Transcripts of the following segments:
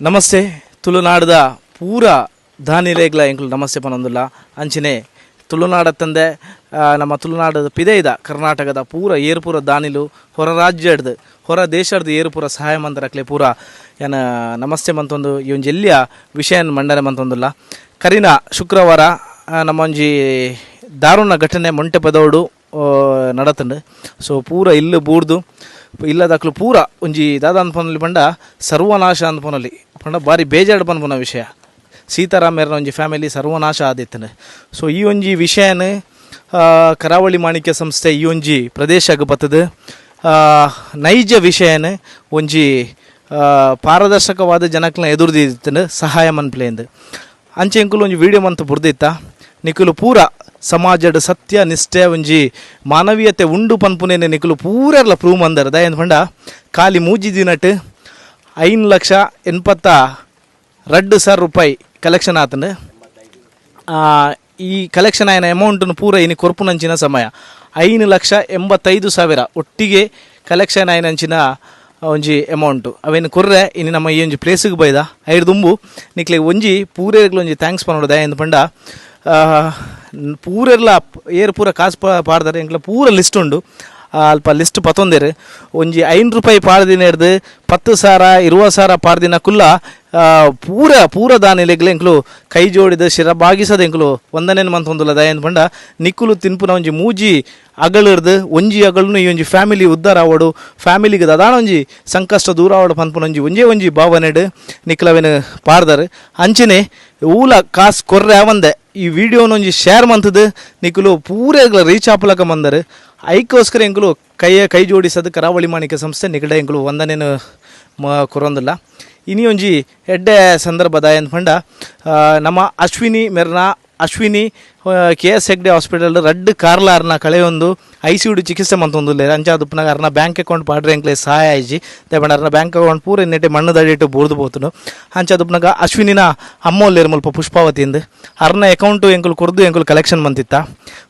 ನಮಸ್ತೆ. ತುಳುನಾಡದ ಪೂರ ದಾನಿಲೇಗ್ಲ ಎಂಕ್ಲು ನಮಸ್ತೆ ಪನೊಂದುಲ್ಲ. ಅಂಚಿನೆ, ತುಳುನಾಡ ತಂದೆ ನಮ್ಮ ತುಳುನಾಡದ ಪಿದೈದ ಕರ್ನಾಟಕದ ಪೂರ ಏರ್ಪುರ ದಾನಿಲು ಹೊರ ರಾಜ್ಯದ ಹೊರ ದೇಶದ ಏರ್ಪುರ ಸಹಾಯ ಮಂತ್ರಕ್ಲೆ ಪೂರ ಏನ ನಮಸ್ತೆ ಮಂತೊಂದು ಒಂಜಿ ವಿಷಯ ಮಂಡನೆ ಮಂತೊಂದುಲ್ಲ. ಕರಿನ ಶುಕ್ರವಾರ ನಮ್ಮಂಜಿ ದಾರುಣ ಘಟನೆ ಮೊಂಟೆ ಪದೋಡು ನಡತಂಡು. ಸೊ, ಪೂರ ಇಲ್ಲು ಬೂರ್ದು, ಇಲ್ಲದಾಕ್ಲು ಪೂರ ಒಂಜಿ ದಾದ ಅನ್ಪನಲ್ಲಿ ಬಂಡ ಸರ್ವನಾಶ ಅನ್ಪೊನಲಿ ಬಾರಿ ಬೇಜಾರ್ಡ್ ಪನ್ಪುನ ವಿಷಯ. ಸೀತಾರಾಮಯ್ಯನ ಒಂಜಿ ಫ್ಯಾಮಿಲಿ ಸರ್ವನಾಶ ಆದಿತ್ತನೆ ಸೊ ಈ ಒಂಜಿ ವಿಷಯನ ಕರಾವಳಿ ಮಾಣಿಕ್ಯ ಸಂಸ್ಥೆ ಈ ಒಂಜಿ ಪ್ರದೇಶಕ್ಕೆ ಬತ್ತದು. ಆ, ನೈಜ ವಿಷಯನ ಒಂಜಿ ಪಾರದರ್ಶಕವಾದ ಜನಕ್ಕನ್ನ ಎದುರ್ದಿತ್ತಂಡು ಸಹಾಯ ಮನ್ಪ್ಲೇಂದು ಅಂಚೆ ಎಂಕುಲು ಒಂಜಿ ವಿಡಿಯೋ ಮಂತ್ ಬುರ್ದಿತ್ತ. ನಿಕುಲು ಪೂರ ಸಮಾಜಡ್ ಸತ್ಯ ನಿಷ್ಠೆ ಒಂಜಿ ಮಾನವೀಯತೆ ಉಂಡು ಪನ್ಪುನೇನೆ ನಿಕುಲು ಪೂರೆರ್ಲ ಪ್ರೂವ್ ಮಂದರದ ದಯನ್ ಪಂಡ ಖಾಲಿ ಮೂಜಿ ದಿನಟ್ ಐನ್ ಲಕ್ಷ ಎನ್ಪತ್ತ ರಡ್ಡು ಸಾವಿರ ರೂಪಾಯಿ ಕಲೆಕ್ಷನ್ ಆತಂಡು ಆ, ಈ ಕಲೆಕ್ಷನ್ ಆಯ್ನ ಅಮೌಂಟನ್ನು ಪೂರ ಇನಿ ಕೊರ್ಪುನಂಚಿನ ಸಮಯ. ಐನು ಲಕ್ಷ ಎಂಬತ್ತೈದು ಸಾವಿರ ಒಟ್ಟಿಗೆ ಕಲೆಕ್ಷನ್ ಆಯ್ನಂಚಿನ ಒಂಜಿ ಅಮೌಂಟು ಅವೇನು ಕೊರ್ರೆ ಇನ್ನು ನಮ್ಮ ಈ ಒಂಜಿ ಪ್ಲೇಸಿಗೆ ಬೈದ. ಐದು ದುಂಬು. ನಿಕ್ಲೆ ಒಂಜಿ ಪೂರೇರ್ಗಳು ಒಂಜಿ ಥ್ಯಾಂಕ್ಸ್ ಪನೋಡು ದಯ ಎಂದು ಪಂಡ. ಪೂರೆಲ್ಲ ಏರ್ ಪೂರ ಕಾಸು ಪಾಡ್ದಾರೆ. ಎಂಕ್ಲ ಪೂರ ಲಿಸ್ಟ್ ಉಂಡು. ಅಲ್ಪ ಲಿಸ್ಟ್ ಪತ್ತೊಂದೇರು ಒಂಜಿ ಐನ್ ರೂಪಾಯಿ ಪಾಡ್ದಿನ ಹಿಡ್ದು ಪತ್ತು ಸಾವಿರ ಇರುವ ಸಾರ ಪಾಡ್ದಿನ ಕುಲ್ಲ ಪೂರ ಪೂರ ದಾನಿಲೆಗ್ಲೆ ಎಂಕ್ಲು ಕೈ ಜೋಡಿದ ಶಿರ ಬಾಗಿಸದ ಎಂಕ್ಲು ಒಂದನೇನು ಮಂತ್ ಹೊಂದಿಲ್ಲ ದಯನ್ ಪಂಡ, ನಿಕ್ಕುಲು ತಿನ್ಪುನ ಒಂಜಿ ಮೂಜಿ ಅಗಳಿರ್ದು ಒಂಜಿ ಅಗಳನ್ನು ಈ ಒಂಜಿ ಫ್ಯಾಮಿಲಿ ಉದ್ದಾರ ಆವಡು ಫ್ಯಾಮಿಲಿಗೆ ದದಾಣ ಒಂಜಿ ಸಂಕಷ್ಟ ದೂರ ಆವಡು ಪನ್ಪುನ ಒಂಜಿ ಒಂಜೇ ಒಂಜಿ ಭಾವನೆಡ್ ನಿಕ್ಲವೇನು ಪಾಡ್ದಾರೆ. ಅಂಚನೆ ಊಲ ಕಾಸು ಕೊರ್ರೆ ಅವಂದೆ, ಈ ವಿಡಿಯೋನ ಒಂಜಿ ಶೇರ್ ಮಂತದ ನಿಕ್ಕುಲು ಪೂರ ರೀಚ್ ಆಪಲಕ ಮಂದರ್. ಐಕೋಸ್ಕರ ಎಂಗಳು ಕೈಯ ಕೈ ಜೋಡಿಸೋದು ಕರಾವಳಿ ಮಾಣಿಕ ಸಂಸ್ಥೆ ನಿಗಡ ಎಂಗಳು ಒಂದನೇನು ಮ ಕೊರೊಂದಿಲ್ಲ. ಇನ್ನೊಂಜಿ ಎಡ್ಡೆ ಸಂದರ್ಭದ ಏನು ಪಂಡ ನಮ್ಮ Ashwini ಮೆರ್ನ Ashwini K S Hegde hospital ರಡ್ಡ್ ಕಾರ್ಲಾರ್ನ ಕಳೆಯೊಂದು ಐ ಸಿ ಯು ಚಿಕಿತ್ಸೆ ಮಂತೊಂದುಲ್ಲೆರ್ ಅಂಚ ದುಪ್ಪನಾಗ ಅರ್ನ ಬ್ಯಾಂಕ್ ಅಕೌಂಟ್ ಪಾಡ್ರೆ ಎಂಕ್ಲೆ ಸಹಾಯ ಆಯ್ಜಿ ದೇವಣ್ಣ ಅರ್ನ ಬ್ಯಾಂಕ್ ಅಕೌಂಟ್ ಪೂರ ಎನ್ನೆಟೆ ಮಣ್ಣು ದಡಿಟ್ಟು ಬೂರ್ದು ಬೋತುನು. ಅಂಚ ದುಪ್ಪನಾಗ ಅಶ್ವಿನಿನ ಅಮ್ಮೋಲ್ಲೇರು ಮುಲ್ಪ ಪುಷ್ಪಾವತಿಯಿಂದ ಅರ್ನ ಅಕೌಂಟು ಎಂಕುಲು ಕೊರ್ದು ಎಂಕುಲು ಕಲೆಕ್ಷನ್ ಮಂತಿತ್ತ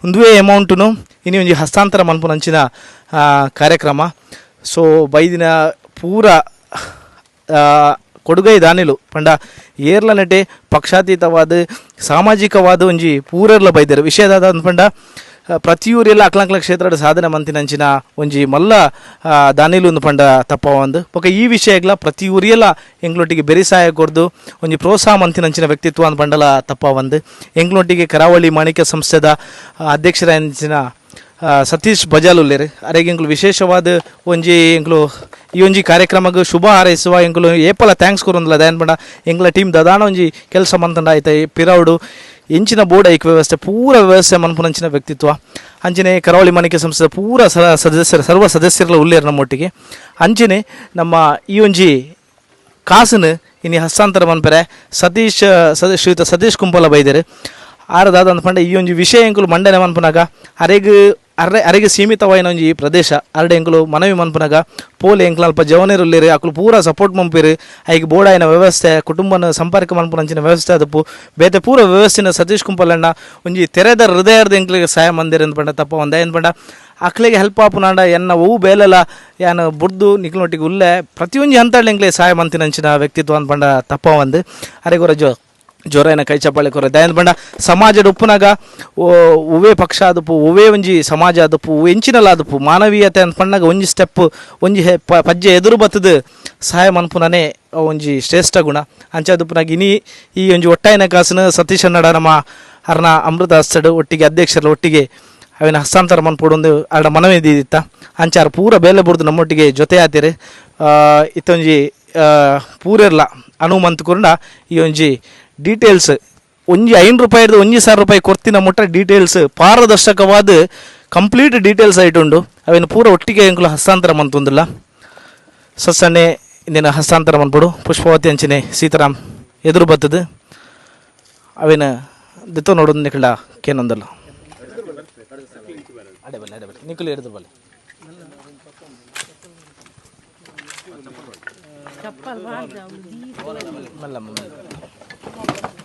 ಒಂದುವೇ ಅಮೌಂಟುನು ಇನಿ ಒಂಜಿ ಹಸ್ತಾಂತರ ಮನ್ಪುನಂಚಿನ ಕಾರ್ಯಕ್ರಮ. ಸೊ, ಬೈದಿನ ಪೂರ ಕೊಡುಗೈ ದಾನಿಲು. ಪಂಡ ಏರ್ಲ ನಟೆ ಪಕ್ಷಾತೀತವಾದ ಸಾಮಾಜಿಕವಾದ ಒಂಜಿ ಪೂರೆರ್ಲ ಬೈದರು. ವಿಷಯದಾದ ಪಂಡ ಆ, ಪ್ರತಿಯೂರೆಲ್ಲ ಅಕ್ಲಂಕ್ಲ ಕ್ಷೇತ್ರದ ಸಾಧನೆ ಮಂತಿನಂಚಿನ ಒಂಜಿ ಮಲ್ಲ ದಾನಿಲು ಒಂದು ಪಂಡ ತಪ್ಪ ಒಂದು. ಬೊಕ ಈ ವಿಷಯಗ್ಲ ಪ್ರತಿ ಊರಿಯಲ್ಲ ಎಂಗ್ಲೊಟ್ಟಿಗೆ ಬೆರಿಸಾಯ ಕೊರ್ದು ಒಂಜಿ ಪ್ರೋತ್ಸಾಹ ಮಂತಿನಂಚಿನ ವ್ಯಕ್ತಿತ್ವ ಅಂದ್ ಪಂಡಲ ತಪ್ಪ ಒಂದು. ಎಂಗ್ಲೊಟ್ಟಿಗೆ ಕರಾವಳಿ ಮಾಣಿಕ್ಯ ಸಂಸ್ಥೆದ ಅಧ್ಯಕ್ಷರ ಸತೀಶ್ ಬಜಾಲ್ ಉಲ್ಲೇರು ಅರೆಗೆ ಎಂಕ್ಲು ವಿಶೇಷವಾದ ಒಂಜಿ ಎಂಕ್ಲು ಈ ಒಂಜಿ ಕಾರ್ಯಕ್ರಮಕ್ಕೆ ಶುಭ ಹಾರೈಸುವ ಎಂಕ್ಲು ಏಪಲ ಥ್ಯಾಂಕ್ಸ್ ಕೊರೊಂದಿಲ್ಲ ದಯನ್ ಪಂಡ ಎಂಕ್ಲ ಟೀಮ್ ದದಾನ ಒಂಜಿ ಕೆಲಸ ಮಂತಂಡ ಆಯ್ತ. ಪಿರೌಡು ಎಂಚಿನ ಬೋರ್ಡ್ ಐಕ್ ವ್ಯವಸ್ಥೆ, ಪೂರ ವ್ಯವಸ್ಥೆ ಮನ್ಪುನಂಚಿನ ವ್ಯಕ್ತಿತ್ವ. ಅಂಚನೆ ಕರಾವಳಿ ಮಾಣಿಕ್ಯ ಸಂಸ್ಥೆ ಪೂರ ಸದಸ್ಯರ, ಸರ್ವ ಸದಸ್ಯರ ನಮ್ಮ ನಮ್ಮೊಟ್ಟಿಗೆ ಅಂಚನೆ ನಮ್ಮ ಈ ಒಂಜಿ ಕಾಸನ್ನು ಇನ್ನು ಹಸ್ತಾಂತರ ಮನ್ಪರೆ. ಸತೀಶ್ ಸದ, ಶ್ರೀಯುತ ಸತೀಶ್ ಕುಂಪಲ ಬೈದರು. ಆರದಾದ ಅಂದ್ಪಂಡ ಈ ಒಂದು ವಿಷಯ ಎಂಕುಲು ಮಂಡನೆ ಮನ್ಪುನಾಗ, ಅರೆಗ್ ಅರೆ ಅರೆಗೆ ಸೀಮಿತವಾಯಿನ ಒಂಜಿ ಪ್ರದೇಶ. ಅರಡೆ ಎಂಕುಲು ಮನವಿ ಮನ್ಪುನಗ, ಪೋಲೆ ಎಂಕ್ಲು ಅಲ್ಪ ಜವನೇರುಲ್ಲೇರು ಅಕ್ಲು ಪೂರ ಸಪೋರ್ಟ್ ಮಂಪಿರಿ ಐಗೆ ಬೋಡಾಯಿನ ವ್ಯವಸ್ಥೆ, ಕುಟುಂಬನ ಸಂಪರ್ಕ ಮನ್ಪುನಂಚಿನ ವ್ಯವಸ್ಥೆ ಅದಪ್ಪು ಬೇತೆ ಪೂರ ವ್ಯವಸ್ಥೆನ ಸತೀಶ್ ಕುಂಪಲಣ್ಣ, ಒಂಜಿ ತೆರೆದ ಹೃದಯದ ಎಂಕ್ಲಿಗೆ ಸಹಾಯ ಮಂದಿರ ಅಂದ್ಪಂಡ ತಪ್ಪ ಒಂದೇ ಅಂದ್ಪಂಡ ಅಕ್ಲಿಗೆ ಹೆಲ್ಪ್ ಆಪುನಾಂಡ ಎನ್ನ ಹೂವು ಬೇಲೆಲ್ಲ ಯಾನು ಬುಡ್ದು ನಿಕ್ಲೊಟ್ಟಿಗೆ ಉಲ್ಲೆ ಪ್ರತಿಯೊಂದು ಹಂತಳ್ಳಿ ಎಂಕ್ಲೆ ಸಹಾಯ ಮಂತಿನಂಚಿನ ವ್ಯಕ್ತಿತ್ವ ಅಂದ್ಪಂಡ ತಪ್ಪ ಒಂದು. ಅರೆಗೊರ ಜೋ ಜೋರೈನ ಕೈ ಚಪ್ಪಾಳೆ ಕೊರ ದಯನ್ ಬಂಡ ಸಮಾಜದ ಉಪ್ಪುನಾಗ ಒವೇ ಪಕ್ಷ ಆದಪ್ಪು ಒವೇ ಒಂಜಿ ಸಮಾಜ ಆದಪ್ಪು ಎಂಚಿನಲ್ಲ ಆದಪ್ಪು, ಮಾನವೀಯತೆ ಅಂತ ಪಣ್ಣಾಗ ಒಂಜಿ ಸ್ಟೆಪ್ ಒಂಜಿ ಪಜ್ಜೆ ಎದುರು ಬತ್ತದ, ಸಹಾಯ ಮನ್ಪುನನೆ ಒಂಜಿ ಶ್ರೇಷ್ಠ ಗುಣ. ಅಂಚಾದುಪ್ಪನಾಗ ಇನಿ ಈ ಒಂಜಿ ಒಟ್ಟಾಯಿನ ಕಾಸನ ಸತೀಶ್ ಅನ್ನಡ ನಮ್ಮ ಅರ್ನ ಅಮೃತ ಹಸ್ತಡು ಒಟ್ಟಿಗೆ ಅಧ್ಯಕ್ಷರ ಒಟ್ಟಿಗೆ, ಅವಿನ ಹಸ್ತಾಂತರ ಮನ್ಪೊಡೊಂದು ಅರ್ಡ ಮನವಿ ಇದ್ದಿತ್ತ ಅಂಚಾರ ಪೂರ ಬೇಲೆ ಬುಡ್ದು ನಮ್ಮೊಟ್ಟಿಗೆ ಜೊತೆ ಆತೀರಿ. ಇತ್ತೊಂಜಿ ಪೂರೆರ್ಲ ಅನುಮಂತ್ ಕುರ್ಂಡ, ಈ ಒಂಜಿ ಡೀಟೇಲ್ಸ್ ಒಂಜಿ ಐನು ರೂಪಾಯಿದು ಒಂಜಿ ಸಾವಿರ ರೂಪಾಯಿ ಕೊರ್ತಿನ ಮುಟ್ಟ ಡೀಟೇಲ್ಸ್ ಪಾರದರ್ಶಕವಾದ ಕಂಪ್ಲೀಟ್ ಡೀಟೇಲ್ಸ್ ಆಯ್ತುಂಡು. ಅವೇನು ಪೂರ ಒಟ್ಟಿಗೆ ಎಂಕುಲು ಹಸ್ತಾಂತರ ಮಂತೊಂದಿಲ್ಲ. ಸಸ್ಸನ್ನೆ ಇಂದಿನ ಹಸ್ತಾಂತರ ಮನ್ಪಡು ಪುಷ್ಪವತಿ ಅಂಚನೆ ಸೀತಾರಾಮ್ ಎದುರು ಬತ್ತದು. ಅವೇನ ದಿತ್ತ ನೋಡೋದು ನಿಕಳ ಕೇನೊಂದಲ್ಲ. ನಿಕುಲು ಹಿಡಿದು ಬಲ್ಲೆ. ಮೆಲ್ಲ.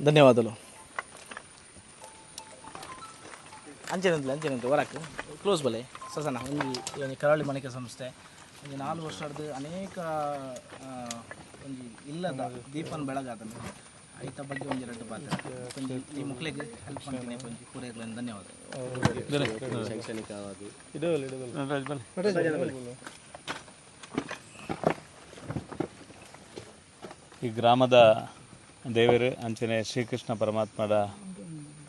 ధన్యవాదాలు ಅಂಚೆನಂತಲೇ ಅಂಚೆನಂತ ವರಕ್ಕೆ ಕ್ಲೋಸ್ ಬಲೆ ಸಸನ ಒಂದು ಒಂದು ಕರಾವಳಿ ಮಣಿಕೆ ಸಂಸ್ಥೆ ಒಂದು ನಾಲ್ಕು ವರ್ಷದ ಅನೇಕ ಆ, ಒಂದು ಇಲ್ಲದ ದೀಪನ ಬೆಳಗಾದನು ಐತ ಬಗ್ಗೆ ಒಂದು ಎರಡು ಪಾತ್ರ ಒಂದು ಈ ಮಕ್ಕಳಿಗೆ ಹೆಲ್ಪ್ ಮಾಡ್ತೀನಿ ಒಂದು ಪೂರೈಗಳನ್ನು ಧನ್ಯವಾದ ಈ ಗ್ರಾಮದ ದೇವರು ಅಂಚನೆ ಶ್ರೀಕೃಷ್ಣ ಪರಮಾತ್ಮರ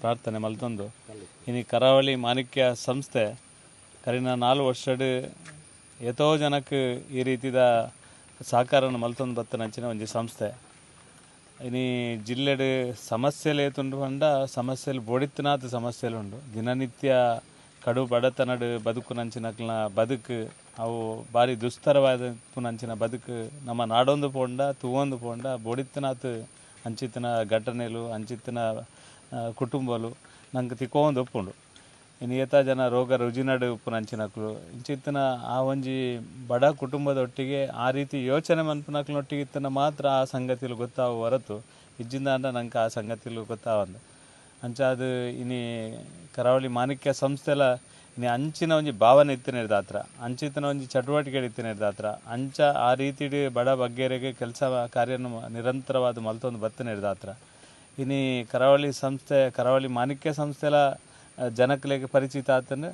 ಪ್ರಾರ್ಥನೆ ಮಲ್ತೊಂದು. ಇನ್ನು ಕರಾವಳಿ ಮಾಣಿಕ್ಯ ಸಂಸ್ಥೆ ಕರಿನ ನಾಲ್ಕು ವರ್ಷಡ್ ಎತೋ ಜನಕ್ಕೆ ಈ ರೀತಿದ ಸಹಕಾರನ ಮಲ್ತೊಂದು ಬತ್ತನ ಅಂಚಿನ ಒಂದು ಸಂಸ್ಥೆ. ಇನಿ ಜಿಲ್ಲೆಡ್ ಸಮಸ್ಯೆಲೇ ಏತುಂಡು ಪಂಡ ಸಮಸ್ಯೆಲಿ ಬೊಡಿತ್ನಾತ್ ಸಮಸ್ಯೆಲು ಉಂಡು. ದಿನನಿತ್ಯ ಕಡು ಬಡತನಡ್ ಬದುಕುನಂಚಿನಕ್ಲ ಬದುಕು, ಅವು ಭಾರಿ ದುಸ್ತರವಾದ ನಂಚಿನ ಬದುಕು ನಮ್ಮ ನಾಡೊಂದು ಪೋಂಡ, ತೂವೊಂದು ಪೋಂಡ ಬೊಡಿತ್ನಾತ್ ಅಂಚಿತ್ತಿನ ಘಟನೆಲು ಆ, ಕುಟುಂಬಲು ನಂಗೆ ತಿಕ್ಕೊಂದು ಒಪ್ಪುಂಡು ಏತ ಜನ ರೋಗ ರುಜಿನಡು ಉಪ್ಪುನಂಚಿನಕ್ಲು ಇಂಚಿತ್ತಿನ ಆ ಒಂಜಿ ಬಡ ಕುಟುಂಬದ ಒಟ್ಟಿಗೆ ಆ ರೀತಿ ಯೋಚನೆ ಮನ್ಪುನಕ್ಲೊಟ್ಟಿಗೆ ಇತ್ತನ ಮಾತ್ರ ಆ ಸಂಗತಿಲು ಗೊತ್ತಾವ ಹೊರತು. ಇಜ್ಜಿಂದ ಅಂಡ ನಂಗೆ ಆ ಸಂಗತಿಲು ಗೊತ್ತಾವಂದು ಅಂಚ ಅದು ಇನಿ ಕರಾವಳಿ ಮಾಣಿಕ್ಯ ಸಂಸ್ಥೆಲ ಇನಿ ಅಂಚಿನ ಒಂಜಿ ಭಾವನೆ ಇತ್ತಿನ ದಾತ್ರ ಅಂಚಿತನ ಒಂಜಿ ಚಟುವಟಿಕೆ ಇತ್ತಿನ ದಾತ್ರ ಅಂಚ ಆ ರೀತಿ ಬಡ ಬಗ್ಗೆರೆಗೆ ಕೆಲಸ ಕಾರ್ಯನ ನಿರಂತರವಾದ ಮಲ್ತೊಂದು ಬತ್ತಿನ ದಾತ್ರ ಇನಿ ಕರಾವಳಿ ಸಂಸ್ಥೆ, ಕರಾವಳಿ ಮಾಣಿಕ್ಯ ಸಂಸ್ಥೆಲ ಜನಕ್ಕೆ ಪರಿಚಿತ ಆತಂದ್ರೆ